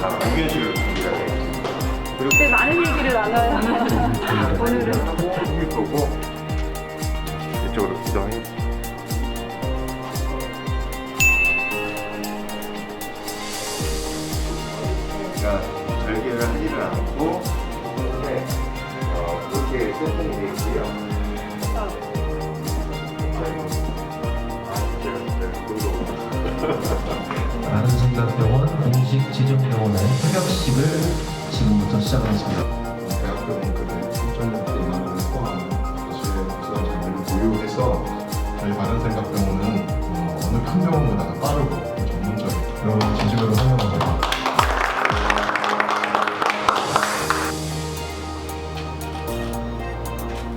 다 공연실을 준비가 되어 있습니다. 그리고 네, 많은 얘기를 나눠야 오늘은 일 거고 이쪽으로 이동해. 그러니까 절개를 하지는 않고 근데 어, 그렇게 세팅이 되어 있고요. 아, 제가 그리고 아름생각병 원 공식 지정병원의 협약식을 지금부터 시작하겠습니다. 대학병원급의 선전력대 인원을 포함한 기술의 우수한 장비를 보유해서 저희 바른생각병원은 어, 어느 큰 병원보다 빠르고 전문적인 그런 진심으로 환영합니다.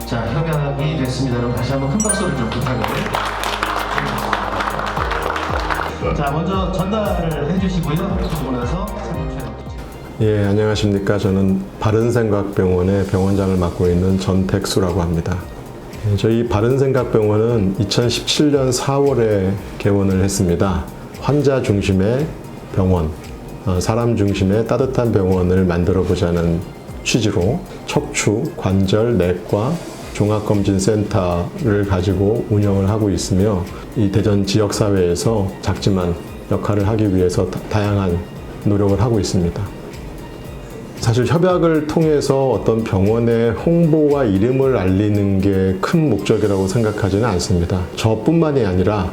자, 협약이 됐습니다. 그럼 다시 한번 큰 박수를 좀 부탁을. 자, 먼저 전달을 해주시고요. 그러고 나서. 예, 안녕하십니까. 저는 바른생각병원의 병원장을 맡고 있는 전택수라고 합니다. 예, 저희 바른생각병원은 2017년 4월에 개원을 했습니다. 환자 중심의 병원, 어, 사람 중심의 따뜻한 병원을 만들어 보자는 취지로 척추, 관절, 내과, 종합검진센터를 가지고 운영을 하고 있으며 이 대전 지역사회에서 작지만 역할을 하기 위해서 다- 다양한 노력을 하고 있습니다. 사실 협약을 통해서 어떤 병원의 홍보와 이름을 알리는 게 큰 목적이라고 생각하지는 않습니다. 저뿐만이 아니라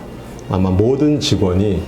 아마 모든 직원이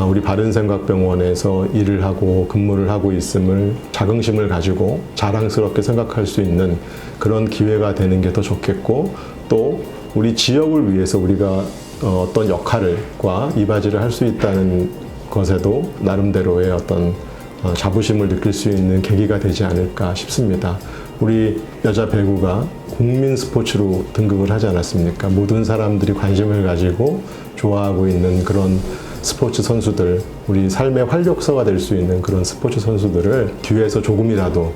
우리 바른생각병원에서 일을 하고 근무를 하고 있음을 자긍심을 가지고 자랑스럽게 생각할 수 있는 그런 기회가 되는 게 더 좋겠고 또 우리 지역을 위해서 우리가 어, 어떤 역할을과 이바지를 할 수 있다는 것에도 나름대로의 어떤 어, 자부심을 느낄 수 있는 계기가 되지 않을까 싶습니다. 우리 여자 배구가 국민 스포츠로 등극을 하지 않았습니까? 모든 사람들이 관심을 가지고 좋아하고 있는 그런 스포츠 선수들, 우리 삶의 활력소가 될 수 있는 그런 스포츠 선수들을 뒤에서 조금이라도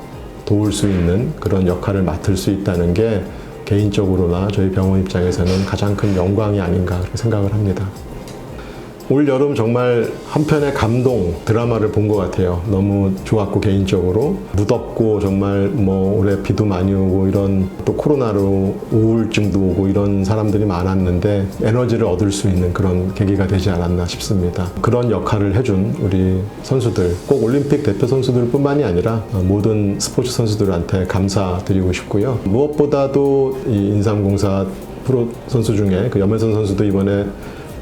도울 수 있는 그런 역할을 맡을 수 있다는 게 개인적으로나 저희 병원 입장에서는 가장 큰 영광이 아닌가 생각을 합니다. 올 여름 정말 한편의 감동 드라마를 본 것 같아요. 너무 좋았고 개인적으로 무덥고 정말 뭐 올해 비도 많이 오고 이런 또 코로나로 우울증도 오고 이런 사람들이 많았는데 에너지를 얻을 수 있는 그런 계기가 되지 않았나 싶습니다. 그런 역할을 해준 우리 선수들 꼭 올림픽 대표 선수들뿐만이 아니라 모든 스포츠 선수들한테 감사드리고 싶고요. 무엇보다도 이 인삼공사 프로 선수 중에 그 염혜선 선수도 이번에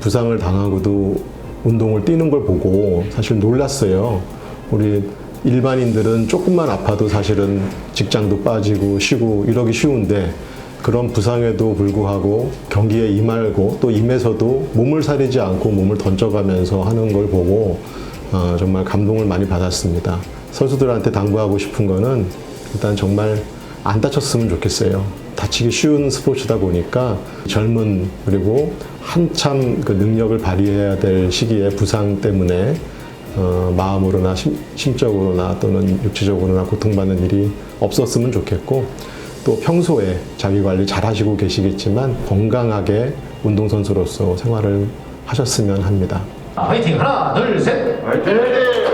부상을 당하고도 운동을 뛰는 걸 보고 사실 놀랐어요. 우리 일반인들은 조금만 아파도 사실은 직장도 빠지고 쉬고 이러기 쉬운데 그런 부상에도 불구하고 경기에 임하고 또 임해서도 몸을 사리지 않고 몸을 던져가면서 하는 걸 보고 어, 정말 감동을 많이 받았습니다. 선수들한테 당부하고 싶은 거는 일단 정말 안 다쳤으면 좋겠어요. 다치기 쉬운 스포츠다 보니까 젊은 그리고 한참 그 능력을 발휘해야 될 시기에 부상 때문에 어, 마음으로나 심, 심적으로나 또는 육체적으로나 고통받는 일이 없었으면 좋겠고 또 평소에 자기 관리 잘 하시고 계시겠지만 건강하게 운동선수로서 생활을 하셨으면 합니다. 화이팅! 하나, 둘, 셋! 화이팅!